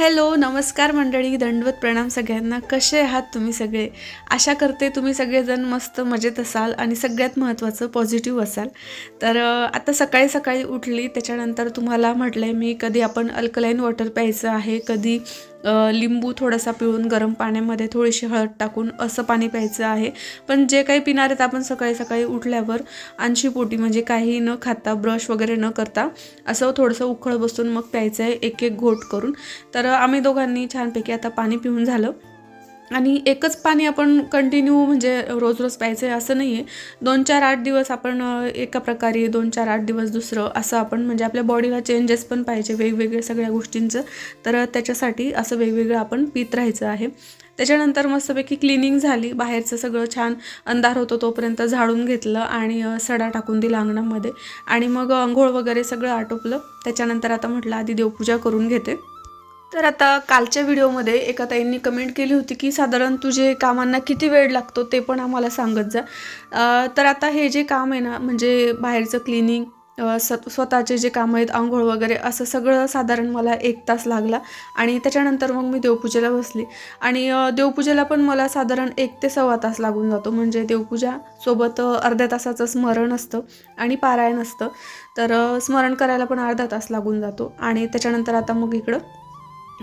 Hello नमस्कार मंडळी दंडवत प्रणाम सगळ्यांना. कसे आहात तुम्ही सगळे? आशा करते तुम्ही सगळेजण मस्त मजेत असाल आणि सगळ्यात महत्त्वाचं पॉझिटिव्ह असाल. तर आता सकाळी सकाळी उठली. त्याच्यानंतर तुम्हाला म्हटलं आहे मी कधी आपण अल्कलाईन वॉटर प्यायचं आहे कधी लिंबू थोडासा पिळून गरम पाण्यामध्ये थोडीशी हळद टाकून असं पाणी प्यायचं आहे. पण जे काही पिणार आहेत आपण सकाळी सकाळी उठल्यावर आणशी पोटी म्हणजे काही न खाता ब्रश वगैरे न करता असं थोडंसं उखळ बसून मग प्यायचं आहे एक एक घोट करून. तर आम्ही दोघांनी छानपैकी आता पाणी पिऊन झालं. आणि एकच पाणी आपण कंटिन्यू म्हणजे रोज रोज प्यायचं आहे असं नाही आहे दोन चार आठ दिवस आपण एका प्रकारे दोन चार आठ दिवस दुसरं असं आपण म्हणजे आपल्या बॉडीला चेंजेस पण पाहिजे वेगवेगळ्या सगळ्या गोष्टींचं. तर त्याच्यासाठी असं वेगवेगळं आपण पित राहायचं आहे. त्याच्यानंतर मस्तपैकी क्लिनिंग झाली. बाहेरचं सगळं छान अंधार होतो तोपर्यंत झाडून घेतलं आणि सडा टाकून दिला अंगणामध्ये. आणि मग अंघोळ वगैरे सगळं आटोपलं. त्याच्यानंतर आता म्हटलं आधी देवपूजा करून घेते. तर आता कालच्या व्हिडिओमध्ये एका ताईंनी कमेंट केली होती की साधारण तुझे कामांना किती वेळ लागतो ते पण आम्हाला सांगत जा. तर आता हे जे काम आहे ना म्हणजे बाहेरचं क्लिनिंग स्वतःचे जे कामं आहेत आंघोळ वगैरे असं सगळं साधारण मला एक तास लागला आणि त्याच्यानंतर मग मी देवपूजेला बसली. आणि देवपूजेला पण मला साधारण एक ते सव्वा तास लागून जातो. म्हणजे देवपूजा सोबत अर्ध्या तासाचं स्मरण असतं आणि पारायण असतं. तर स्मरण करायला पण अर्धा तास लागून जातो. आणि त्याच्यानंतर आता मग इकडं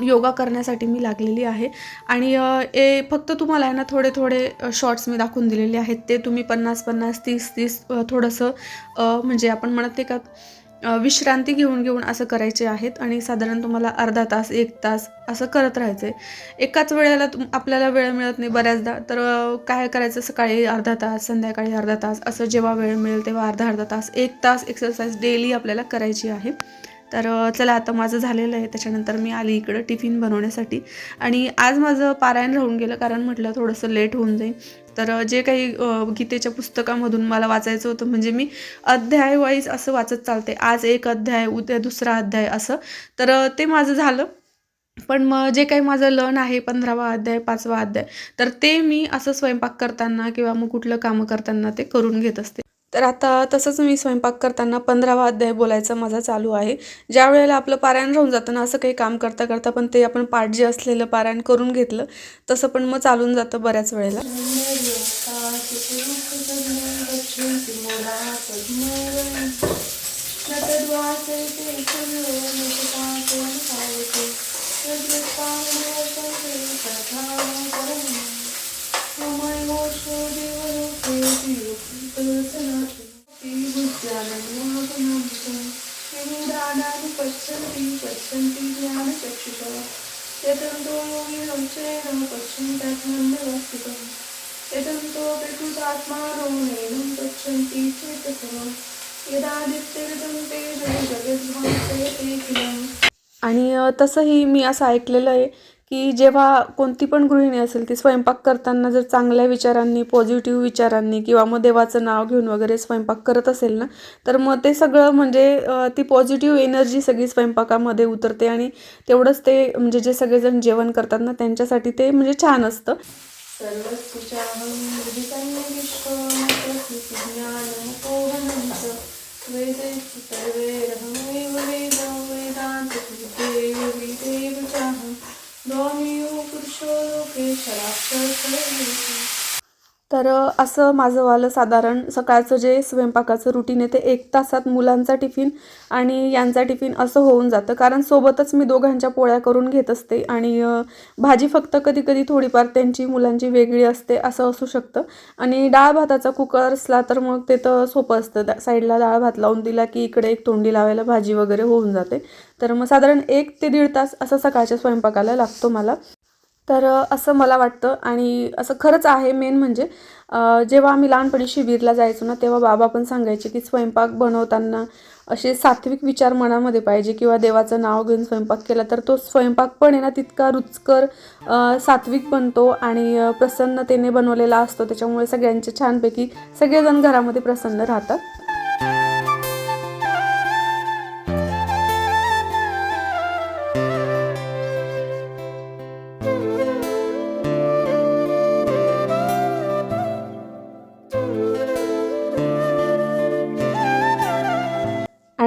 योगा करण्यासाठी मी लागलेली आहे. आणि ए फक्त तुम्हाला आहे ना थोडे थोडे शॉर्ट्स मी दाखवून दिलेले आहेत. ते तुम्ही पन्नास पन्नास तीस तीस थोडंसं म्हणजे आपण म्हणत का विश्रांती घेऊन घेऊन असं करायचे आहेत. आणि साधारण तुम्हाला अर्धा तास एक तास असं करत राहायचं आहे एकाच वेळेला तुम आपल्याला वेळ मिळत नाही बऱ्याचदा. तर काय करायचं? सकाळी अर्धा तास संध्याकाळी अर्धा तास असं जेव्हा वेळ मिळेल तेव्हा अर्धा अर्धा तास एक तास एक्सरसाइज डेली आपल्याला करायची आहे. तर चला आता माझं झालेलं आहे. त्याच्यानंतर मी आली इकडं टिफिन बनवण्यासाठी. आणि आज माझं पारायण राहून गेलं कारण म्हटलं थोडंसं लेट होऊन जाईल. तर जे काही गीतेच्या पुस्तकामधून मला वाचायचं होतं म्हणजे मी अध्याय वाईज असं वाचत चालते. आज एक अध्याय उद्या दुसरा अध्याय असं. तर ते माझं झालं. पण मग जे काही माझं लन आहे पंधरावा अध्याय पाचवा अध्याय तर ते मी असं स्वयंपाक करताना किंवा मग कुठलं कामं करताना ते करून घेत असते. तर आता तसंच मी स्वयंपाक करताना पंधरावा अध्याय बोलायचा माझा चालू आहे. ज्या वेळेला आपलं पारायण राहून जातं ना असं काही काम करता करता पण ते आपण पाठ जे असलेलं पारायण करून घेतलं तसं पण मग चालून जातं बऱ्याच वेळेला. पश्यन्ति पश्यन्ति ज्ञानचक्षुषा यतन्तो योगिनं चैनं पश्यन्त्यात्मन्यवस्थितम् यतन्तो विकृतात्मानो नैनं पश्यन्ति चेतसः यदादित्यगतं तेजो जगद्भासयते किलम्। आणि तसंही मी असं ऐकलेलं आहे की जेव्हा कोणती पण गृहिणी असेल ती स्वयंपाक करताना जर चांगल्या विचारांनी पॉझिटिव्ह विचारांनी किंवा मग देवाचं नाव घेऊन वगैरे स्वयंपाक करत असेल ना तर मग ते सगळं म्हणजे ती पॉझिटिव्ह एनर्जी सगळी स्वयंपाकामध्ये उतरते आणि तेवढंच ते म्हणजे जे सगळेजण जेवण करतात ना त्यांच्यासाठी ते म्हणजे छान असतं. सर्वस्तु चाहं विदितं विश्वमतस्मि ज्ञानमपोहनं च वेदैस्तु पुरुषो लोके तर असं माझं वालं साधारण सकाळचं जे स्वयंपाकाचं रुटीन आहे ते एक तासात मुलांचा टिफिन आणि यांचा टिफिन असं होऊन जातं. कारण सोबतच मी दोघांच्या पोळ्या करून घेत असते आणि भाजी फक्त कधी कधी थोडीफार त्यांची मुलांची वेगळी असते असं असू शकतं. आणि डाळ भाताचा कुकर असला तर मग ते तर सोपं असतं. साईडला डाळ भात लावून दिला की इकडे एक तोंडी लावायला भाजी वगैरे होऊन जाते. तर मग साधारण एक ते दीड तास असं सकाळच्या स्वयंपाकाला लागतो मला. तर असं मला वाटतं आणि असं खरंच आहे मेन म्हणजे जेव्हा आम्ही लहानपणी शिबिरला जायचो ना तेव्हा बाबा पण सांगायचे की स्वयंपाक बनवताना असे सात्विक विचार मनामध्ये पाहिजे किंवा देवाचं नाव घेऊन स्वयंपाक केला तर तो स्वयंपाक पण आहे ना तितका रुचकर सात्विक बनतो आणि प्रसन्नतेने बनवलेला असतो. त्याच्यामुळे सगळ्यांचे छानपैकी सगळेजण घरामध्ये प्रसन्न राहतात.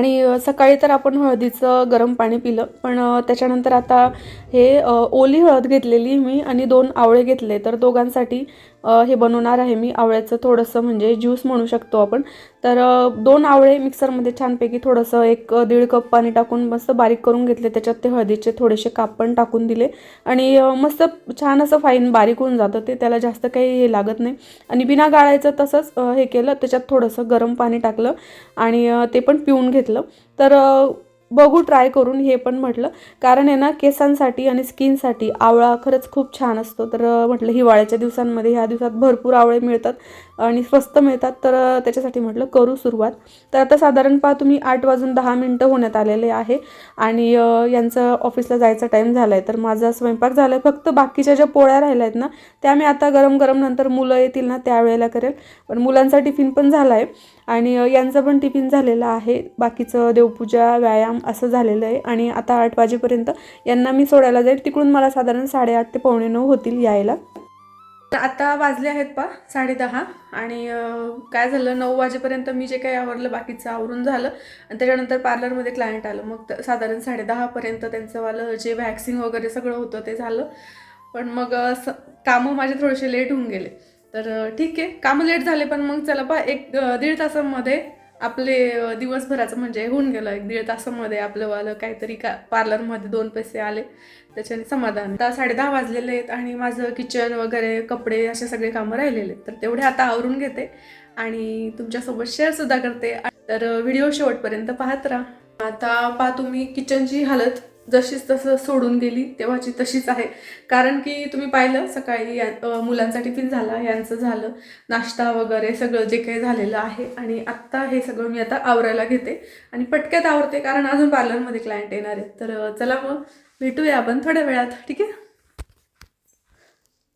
आणि सकाळी तर आपण हळदीचं गरम पाणी पिलं पण त्याच्यानंतर आता हे ओली हळद घेतलेली मी आणि दोन आवळे घेतले. तर दोघांसाठी हे बनवणार आहे मी. आवळ्याचं थोडंसं म्हणजे ज्यूस म्हणू शकतो आपण. तर दोन आवळे मिक्सरमध्ये छानपैकी थोडंसं एक दीड कप पाणी टाकून मस्त बारीक करून घेतले. त्याच्यात ते हळदीचे थोडेसे काप पण टाकून दिले. आणि मस्त छान असं फाईन बारीक होऊन जातं. ते त्याला जास्त काही हे लागत नाही. आणि बिना गाळायचं तसंच हे केलं. त्याच्यात थोडंसं गरम पाणी टाकलं. आणि ते पण पिऊन घेतलं. तर बघू ट्राय करून हे पण म्हटलं. कारण आहे ना केसांसाठी आणि स्किनसाठी आवळा खरंच खूप छान असतो. तर म्हटलं हिवाळ्याच्या दिवसांमध्ये ह्या दिवसात भरपूर आवळे मिळतात आणि स्वस्त मिळतात. तर त्याच्यासाठी म्हटलं करू सुरुवात. तर आता साधारण पहा तुम्ही आठ वाजून दहा मिनटं होण्यात आलेले आहे. आणि यांचं ऑफिसला जायचा टाईम झाला आहे तर माझा स्वयंपाक झाला आहे फक्त बाकीच्या ज्या पोळ्या राहिल्या आहेत ना त्या मी आता गरम गरम नंतर मुलं येतील ना त्यावेळेला करेल. पण मुलांचा टिफिन पण झाला आहे आणि यांचं पण टिफिन झालेलं आहे. बाकीचं देवपूजा व्यायाम असं झालेलं आहे. आणि आता आठ वाजेपर्यंत यांना मी सोडायला जाईल. तिकडून मला साधारण साडेआठ ते पावणे नऊ होतील यायला. तर आता वाजले आहेत पा साडेदहा आणि काय झालं नऊ वाजेपर्यंत मी जे काही आवरलं बाकीचं आवरून झालं. आणि त्याच्यानंतर पार्लरमध्ये क्लायंट आलं. मग साधारण साडेदहापर्यंत त्यांचंवालं जे वॅक्सिंग वगैरे सगळं होतं ते झालं. पण मग कामं माझे थोडेसे लेट होऊन गेले. तर ठीक आहे. कामं लेट झाले पण मग चला पा एक दीड तासामध्ये आपले दिवसभराचं म्हणजे होऊन गेलं. एक दीड तासामध्ये आपलं वालं काहीतरी का पार्लरमध्ये दोन पैसे आले. त्याच्याने समाधान. आता साडेदहा वाजलेले आहेत आणि माझं किचन वगैरे कपडे असे सगळे कामं राहिलेले आहेत. तर तेवढे आता आवरून घेते आणि तुमच्यासोबत शेअरसुद्धा करते. तर व्हिडिओ शेवटपर्यंत पाहत राहा. आता पहा तुम्ही किचनची हालत. जशीच तसं सोडून गेली तेव्हाची तशीच आहे. कारण की तुम्ही पाहिलं सकाळी या- मुलांचा टिफिन झाला यांचं झालं नाश्ता वगैरे सगळं जे काही झालेलं आहे. आणि आत्ता हे सगळं मी आता आवरायला घेते. आणि पटक्यात आवरते कारण अजून पार्लरमध्ये क्लायंट येणार आहेत. तर चला मग भेटूया आपण थोड्या वेळात ठीक आहे?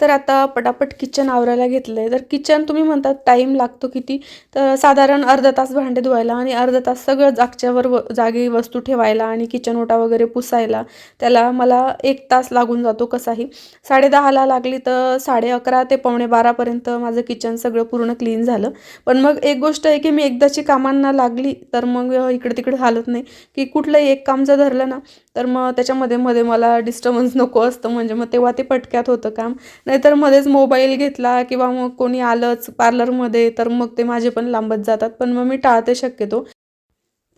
तर आता पटापट किचन आवरायला घेतलं आहे तर किचन तुम्ही म्हणतात टाईम लागतो किती तर साधारण अर्धा तास भांडे धुवायला आणि अर्धा तास सगळं जागच्यावर व जागी वस्तू ठेवायला आणि किचन ओटा वगैरे पुसायला त्याला मला एक तास लागून जातो कसाही. साडेदहाला लागली तर साडे अकरा ते पावणे बारापर्यंत माझं किचन सगळं पूर्ण क्लीन झालं. पण मग एक गोष्ट आहे की मी एकदाची कामांना लागली तर मग इकडे तिकडे हालत नाही. की कुठलंही एक काम जर धरलं ना तर मग त्याच्यामध्ये मध्ये मला डिस्टर्बन्स नको असतं. म्हणजे मग तेव्हा ते पटक्यात होतं काम. नाहीतर मध्येच मोबाईल घेतला किंवा मग कोणी आलंच पार्लरमध्ये तर मग ते माझे पण लांबत जातात. पण मग मी टाळते शक्यतो.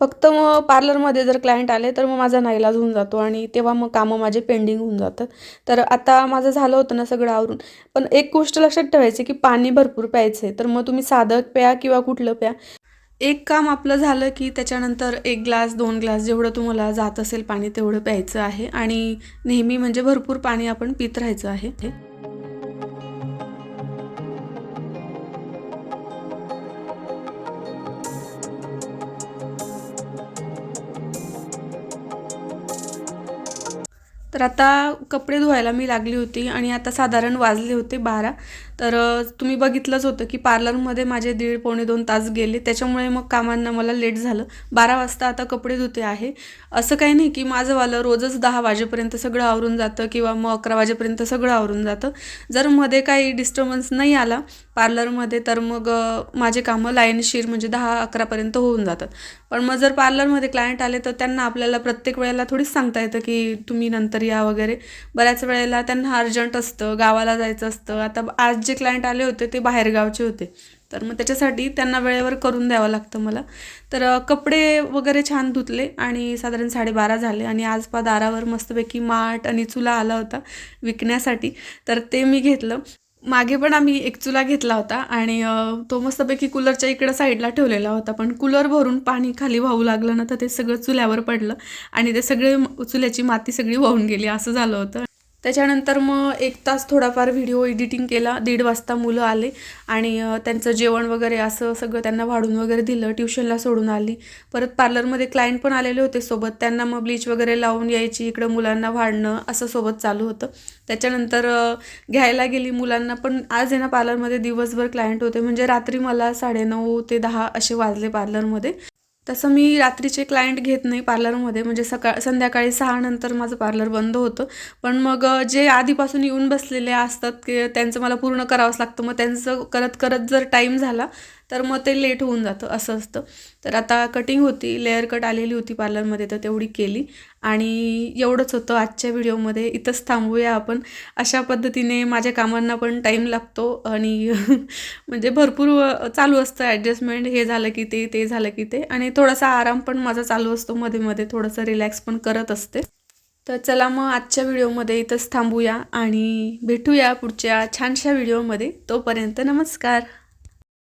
फक्त मग पार्लरमध्ये जर क्लायंट आले तर मग माझा नाईलाज होऊन जातो आणि तेव्हा मग कामं माझे पेंडिंग होऊन जातात. तर आता माझं झालं होतं ना सगळं आवरून. पण एक गोष्ट लक्षात ठेवायची की पाणी भरपूर प्यायचं तर मग तुम्ही साधं प्या किंवा कुठलं प्या. एक काम आपलं झालं की त्याच्यानंतर एक ग्लास दोन ग्लास जेवढं तुम्हाला जात असेल पाणी तेवढं प्यायचं आहे. आणि नेहमी म्हणजे भरपूर पाणी आपण पित राहायचं आहे. तर आता कपडे धुवायला मी लागली होती आणि आता साधारण वाजले होते बारा. तर तुम्ही बघितलंच होतं की पार्लरमध्ये माझे दीड पावणे दोन तास गेले. त्याच्यामुळे मग कामांना मला लेट झालं. बारा वाजता आता कपडे धुते आहे. असं काही नाही की माझं वालं रोजच दहा वाजेपर्यंत सगळं आवरून जातं किंवा मग अकरा वाजेपर्यंत सगळं आवरून जातं. जर मध्ये काही डिस्टर्बन्स नाही आला पार्लरमध्ये तर मग माझे कामं लाईनशीर म्हणजे दहा अकरापर्यंत होऊन जातात. पण मग जर पार्लरमध्ये क्लायंट आले तर त्यांना आपल्याला प्रत्येक वेळेला थोडीच सांगता येतं की तुम्ही नंतर या वगैरे. बऱ्याच वेळेला त्यांना अर्जंट असतं गावाला जायचं असतं. आता आज जे क्लायंट आले होते ते बाहेरगावचे होते. तर मग त्याच्यासाठी त्यांना वेळेवर करून द्यावं लागतं मला. तर कपडे वगैरे छान धुतले आणि साधारण साडेबारा झाले आणि आज पा दारावर मस्तपैकी माठ आणि चुला आला होता विकण्यासाठी. तर ते मी घेतलं. मागे पण आम्ही एक चुला घेतला होता आणि तो मस्तपैकी कूलरच्या इकडं साईडला ठेवलेला होता. पण कूलर भरून पाणी खाली वाहू लागलं ना तर ते सगळं चुल्यावर पडलं आणि ते सगळे चुल्याची माती सगळी वाहून गेली. असं झालं होतं. त्याच्यानंतर मग एक तास थोडाफार व्हिडिओ एडिटिंग केला. दीड वाजता मुलं आले आणि त्यांचं जेवण वगैरे असं सगळं त्यांना वाढून वगैरे दिलं. ट्युशनला सोडून आली. परत पार्लरमध्ये क्लायंट पण आलेले होते सोबत. त्यांना मग ब्लीच वगैरे लावून यायची इकडं मुलांना वाढणं असं सोबत चालू होतं. त्याच्यानंतर घ्यायला गेली मुलांना पण आज आहे ना पार्लरमध्ये दिवसभर क्लायंट होते. म्हणजे रात्री मला साडेनऊ ते दहा असे वाजले पार्लरमध्ये. तसं मी रात्रीचे क्लायंट घेत नाही पार्लरमध्ये म्हणजे सकाळ संध्याकाळी सहा नंतर माझं पार्लर बंद होतं. पण मग जे आधीपासून येऊन बसलेले असतात की त्यांचं मला पूर्ण करावंच लागतं. मग त्यांचं करत करत जर टाईम झाला तर मग ते लेट होऊन जातं असं असतं. तर आता कटिंग होती लेअर कट आलेली होती पार्लरमध्ये तर तेवढी केली. आणि एवढंच होतं आजच्या व्हिडिओमध्ये इथंच थांबूया आपण. अशा पद्धतीने माझ्या कामांना पण टाईम लागतो आणि म्हणजे भरपूर चालू असतं ॲडजस्टमेंट हे झालं की ते ते झालं की ते. आणि थोडासा आराम पण माझा चालू असतो मध्ये मध्ये. थोडंसं रिलॅक्स पण करत असते. तर चला मग आजच्या व्हिडिओमध्ये इथंच थांबूया आणि भेटूया पुढच्या छानशा व्हिडिओमध्ये तोपर्यंत नमस्कार.